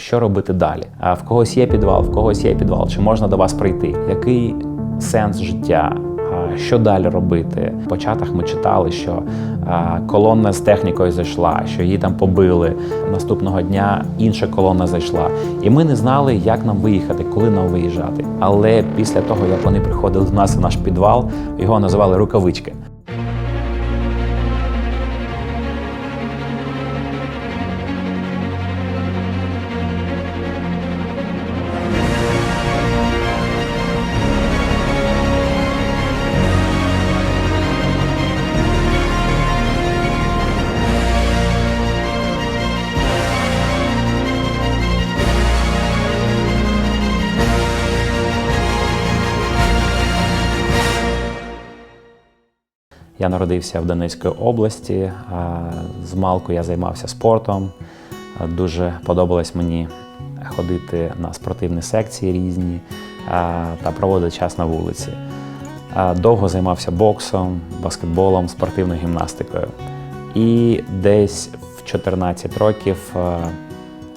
що робити далі. А в когось є підвал, в когось є підвал, чи можна до вас прийти? Який сенс життя? Що далі робити? В початках ми читали, що а, колона з технікою зайшла, що її там побили. Наступного дня інша колона зайшла. І ми не знали, як нам виїхати, коли нам виїжджати. Але після того, як вони приходили до нас в наш підвал, його називали рукавички. Я народився в Донецькій області. З малку я займався спортом. Дуже подобалось мені ходити на спортивні секції різні та проводити час на вулиці. Довго займався боксом, баскетболом, спортивною гімнастикою. І десь в 14 років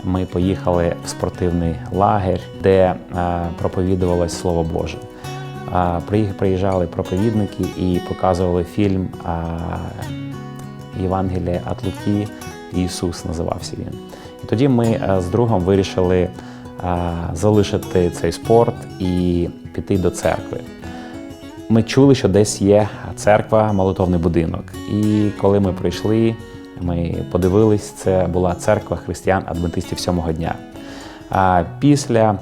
ми поїхали в спортивний лагерь, де проповідувалось Слово Боже. Приїжджали проповідники і показували фільм Євангелія від Луки. Ісус називався він. І тоді ми е, з другом вирішили залишити цей спорт і піти до церкви. Ми чули, що десь є церква, молитовний будинок. І коли ми прийшли, ми подивились, це була церква християн-адвентистів сьомого дня. А після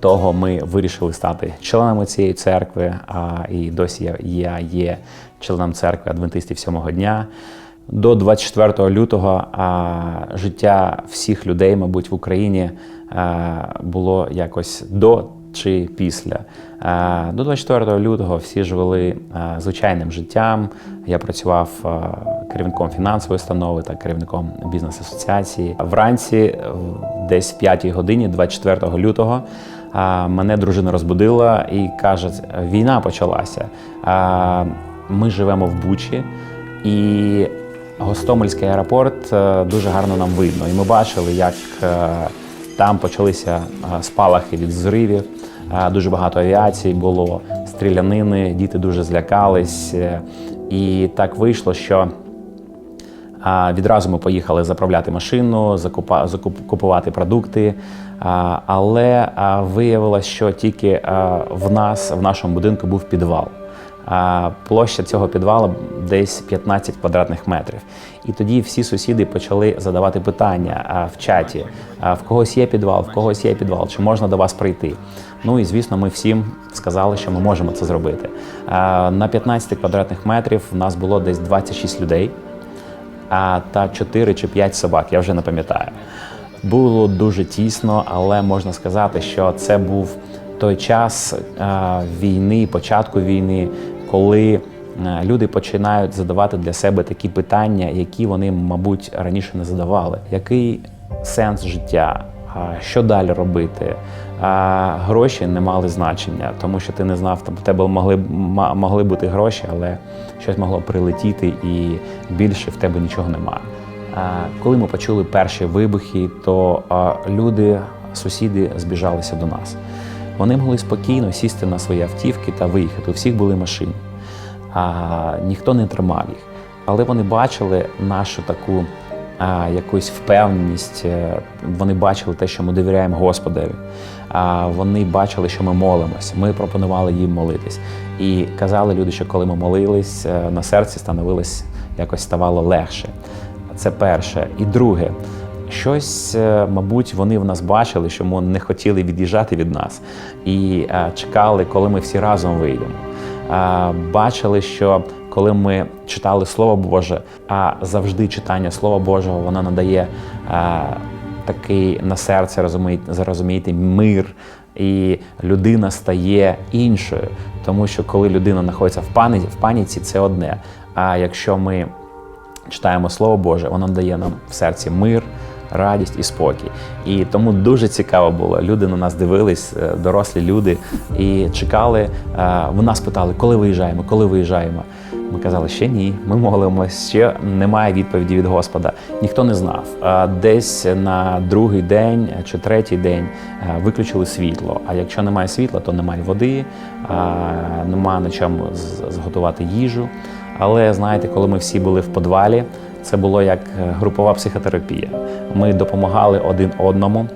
того ми вирішили стати членами цієї церкви, а і досі я- є членом церкви адвентистів сьомого дня. До 24 лютого а, життя всіх людей, мабуть, в Україні а, було якось до чи після. А, До 24 лютого всі жили а, звичайним життям. Я працював а, керівником фінансової установи та керівником бізнес-асоціації. Вранці, десь в 5 годині, 24 лютого, мене дружина розбудила і каже: війна почалася. Ми живемо в Бучі, і Гостомельський аеропорт е, дуже гарно нам видно. І ми бачили, як е, там почалися е, спалахи від зривів. Дуже багато авіації було, стрілянини, діти дуже злякались. І так вийшло, що Відразу ми поїхали заправляти машину, купувати продукти. Але а, виявилось, що тільки в нас, в нашому будинку, був підвал. Площа цього підвалу десь 15 квадратних метрів. І тоді всі сусіди почали задавати питання в чаті: в когось є підвал, в когось є підвал, чи можна до вас прийти. Ну і звісно, ми всім сказали, що ми можемо це зробити. На 15 квадратних метрів в нас було десь 26 людей а, та 4 чи 5 собак, я вже не пам'ятаю. Було дуже тісно, але можна сказати, що це був той час а, війни, початку війни, коли а, люди починають задавати для себе такі питання, які вони, мабуть, раніше не задавали. Який сенс життя? Що далі робити? А, Гроші не мали значення, тому що ти не знав, там в тебе могли, могли бути гроші, але щось могло прилетіти і більше в тебе нічого немає. Коли ми почули перші вибухи, то люди, сусіди збіжалися до нас. Вони могли спокійно сісти на свої автівки та виїхати. У всіх були машини, а ніхто не тримав їх. Але вони бачили нашу таку якусь впевненість. е, Вони бачили те, що ми довіряємо Господеві. А вони бачили, що ми молимося. Ми пропонували їм молитись. І казали люди, що коли ми молились, е, на серці становилось якось ставало легше. Це перше. І друге, щось, е, мабуть, вони в нас бачили, що ми не хотіли від'їжджати від нас і чекали, коли ми всі разом вийдемо. Бачили, що коли ми читали Слово Боже, а завжди читання Слова Божого воно надає е, такий на серце, розумієте, мир, і людина стає іншою. Тому що коли людина знаходиться в паніці, в паніці, це одне. А якщо ми читаємо Слово Боже, воно дає нам в серці мир, радість і спокій. І тому дуже цікаво було. Люди на нас дивились, е, дорослі люди, і чекали. е, В нас питали, коли виїжджаємо, коли виїжджаємо. Ми казали, ще ні, ми молимося, ще немає відповіді від Господа. Ніхто не знав. Десь на другий день чи третій день виключили світло. А якщо немає світла, то немає води, немає на чому зготувати їжу. Але знаєте, коли ми всі були в подвалі, це було як е, групова психотерапія. Ми допомагали один одному.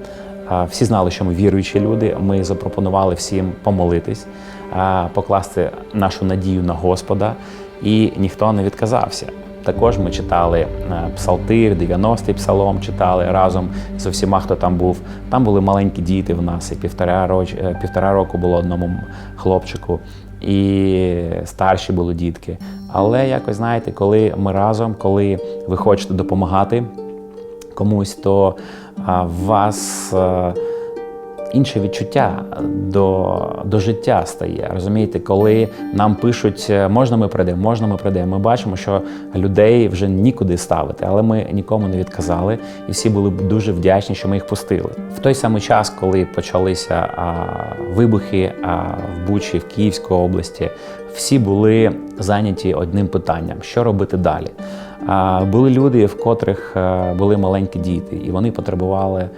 Всі знали, що ми віруючі люди. Ми запропонували всім помолитись, покласти нашу надію на Господа, і ніхто не відказався. Також ми читали е, псалтир, 90-й псалом читали разом з усіма, хто там був. Там були маленькі діти в нас, і півтора, роч, е, півтора року було одному хлопчику, і старші були дітки. Але якось знаєте, коли ми разом, коли ви хочете допомагати комусь, то вас е, інше відчуття до, до життя стає. Розумієте, коли нам пишуть, е, можна ми прийдемо, можна ми прийдемо. Ми бачимо, що людей вже нікуди ставити, але ми нікому не відказали, і всі були б дуже вдячні, що ми їх пустили. В той самий час, коли почалися а, вибухи а, в Бучі, в Київській області, всі були зайняті одним питанням: що робити далі. Були люди, в котрих е, були маленькі діти, і вони потребували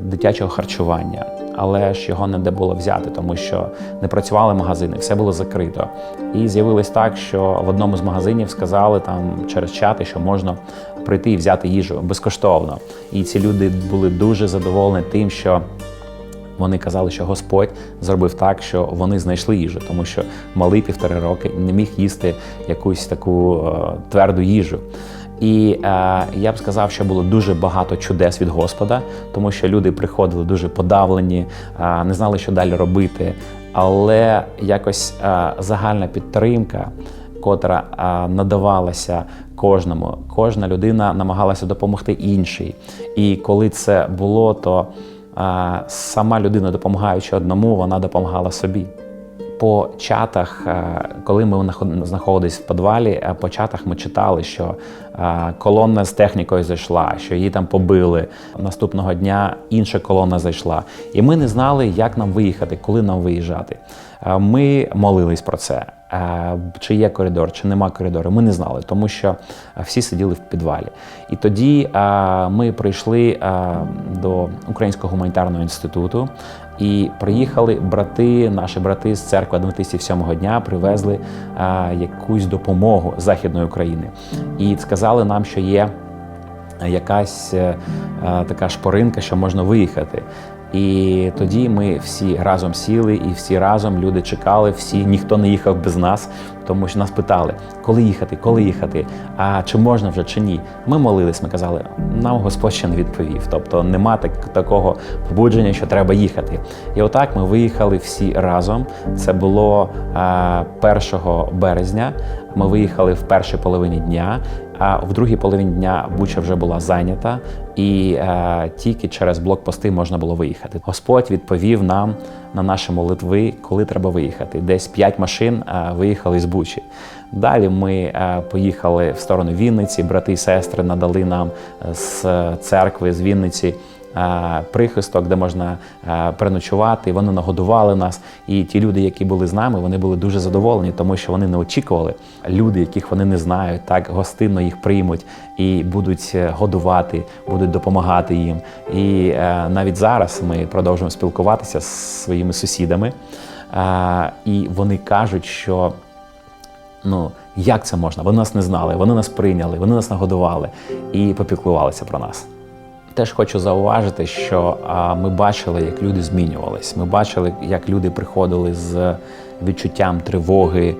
дитячого харчування, але ж його не де було взяти, тому що не працювали магазини, все було закрито. І з'явилось так, що в одному з магазинів сказали там через чати, що можна прийти і взяти їжу безкоштовно. І ці люди були дуже задоволені тим, що. Вони казали, що Господь зробив так, що вони знайшли їжу, тому що малий півтори роки не міг їсти якусь таку е, тверду їжу. І е, я б сказав, що було дуже багато чудес від Господа, тому що люди приходили дуже подавлені, е, не знали, що далі робити. Але якось е, загальна підтримка, котра е, надавалася кожному, кожна людина намагалася допомогти іншій. І коли це було, то сама людина, допомагаючи одному, вона допомагала собі. По чатах, е, коли ми знаходились в підвалі, е, по чатах ми читали, що е, колона з технікою зайшла, що її там побили. Наступного дня інша колона зайшла. І ми не знали, як нам виїхати, коли нам виїжджати. Ми молились про це. Е, Чи є коридор, чи нема коридору, ми не знали, тому що е, всі сиділи в підвалі. І тоді е, ми прийшли до Українського гуманітарного інституту і приїхали брати, наші брати з церкви Адвентистів сьомого дня привезли якусь допомогу Західної України і сказали нам, що є якась е, така шпоринка, що можна виїхати. І тоді ми всі разом сіли, і всі разом люди чекали, всі ніхто не їхав без нас, тому що нас питали, коли їхати, коли їхати, а чи можна вже чи ні. Ми молились, ми казали, нам Господь ще не відповів. Тобто нема так, такого побудження, що треба їхати. І отак ми виїхали всі разом. Це було е, 1 березня. Ми виїхали в першій половині дня. А в другій половині дня Буча вже була зайнята, і е, тільки через блокпости можна було виїхати. Господь відповів нам на наші молитви, коли треба виїхати. Десь п'ять машин е, виїхали з Бучі. Далі ми е, поїхали в сторону Вінниці. Брати і сестри надали нам з церкви з Вінниці. Е, Прихисток, де можна е, переночувати, вони нагодували нас. І ті люди, які були з нами, вони були дуже задоволені, тому що вони не очікували. Люди, яких вони не знають, так гостинно їх приймуть і будуть е, годувати, будуть допомагати їм. І навіть зараз ми продовжуємо спілкуватися з своїми сусідами, і вони кажуть, що ну як це можна? Вони нас не знали, вони нас прийняли, вони нас нагодували і попіклувалися про нас. Теж хочу зауважити, що ми бачили, як люди змінювались. Ми бачили, як люди приходили з відчуттям тривоги,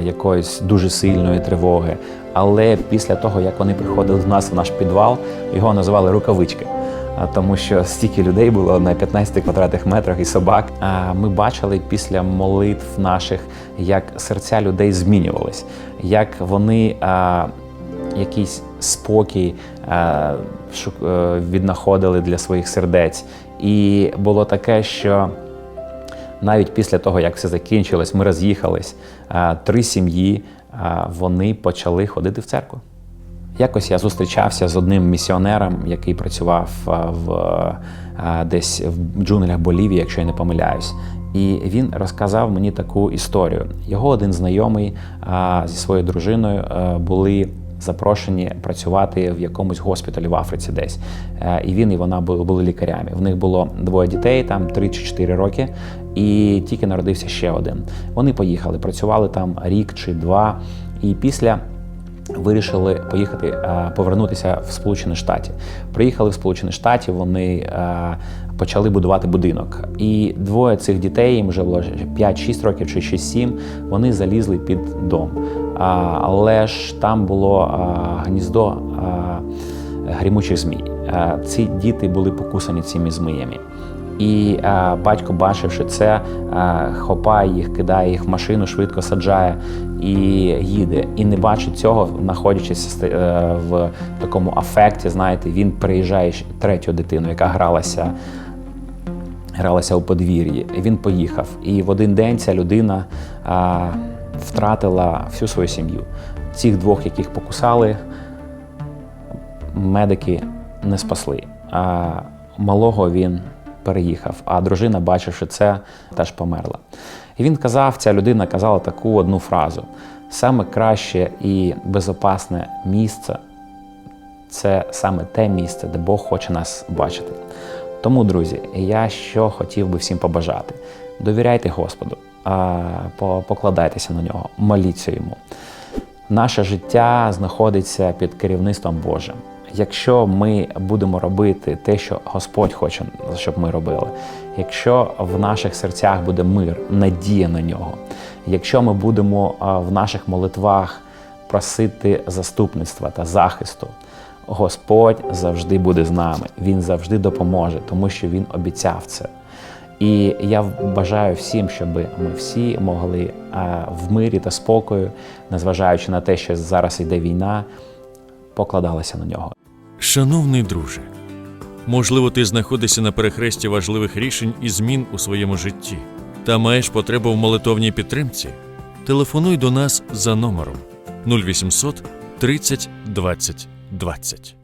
якоїсь дуже сильної тривоги. Але після того, як вони приходили до нас в наш підвал, його називали рукавички. Тому що стільки людей було на 15 квадратних метрах і собак. Ми бачили після молитв наших, як серця людей змінювались, як вони а, якийсь спокій е, е, віднаходили для своїх сердець. І було таке, що навіть після того, як все закінчилось, ми роз'їхались, е, три сім'ї вони почали ходити в церкву. Якось я зустрічався з одним місіонером, який працював в, десь в джунглях Болівії, якщо я не помиляюсь. І він розказав мені таку історію. Його один знайомий зі своєю дружиною були запрошені працювати в якомусь госпіталі в Африці десь. Е, І він і вона були, були лікарями. В них було двоє дітей, там 3 чи 4 роки, і тільки народився ще один. Вони поїхали, працювали там рік чи два. І після вирішили поїхати, е, повернутися в Сполучені Штати. Приїхали в Сполучені Штати, вони е, почали будувати будинок. І двоє цих дітей, їм вже було 5-6 років чи 6-7, вони залізли під дом. А, Але ж там було а, гніздо а, грімучих змій. А, Ці діти були покусані цими зміями. І е, батько, бачивши це, е, хопає їх, кидає їх в машину, швидко саджає і їде. І не бачить цього, знаходячись е, в такому афекті. Знаєте, він приїжджає третю дитину, яка гралася. Гралася у подвір'ї, він поїхав. І в один день ця людина а, втратила всю свою сім'ю. Цих двох, яких покусали, медики не спасли. А малого він переїхав, а дружина, бачивши це, теж померла. І він казав, ця людина казала таку одну фразу: саме краще і безопасне місце це саме те місце, де Бог хоче нас бачити. Тому, друзі, я що хотів би всім побажати: довіряйте Господу, покладайтеся на нього, моліться йому. Наше життя знаходиться під керівництвом Божим. Якщо ми будемо робити те, що Господь хоче, щоб ми робили, якщо в наших серцях буде мир, надія на нього, якщо ми будемо в наших молитвах просити заступництва та захисту, Господь завжди буде з нами, Він завжди допоможе, тому що Він обіцяв це. І я бажаю всім, щоб ми всі могли в мирі та спокою, незважаючи на те, що зараз йде війна, покладалися на нього. Шановний друже, можливо, ти знаходишся на перехресті важливих рішень і змін у своєму житті та маєш потребу в молитовній підтримці. Телефонуй до нас за номером 0800 30 20 20.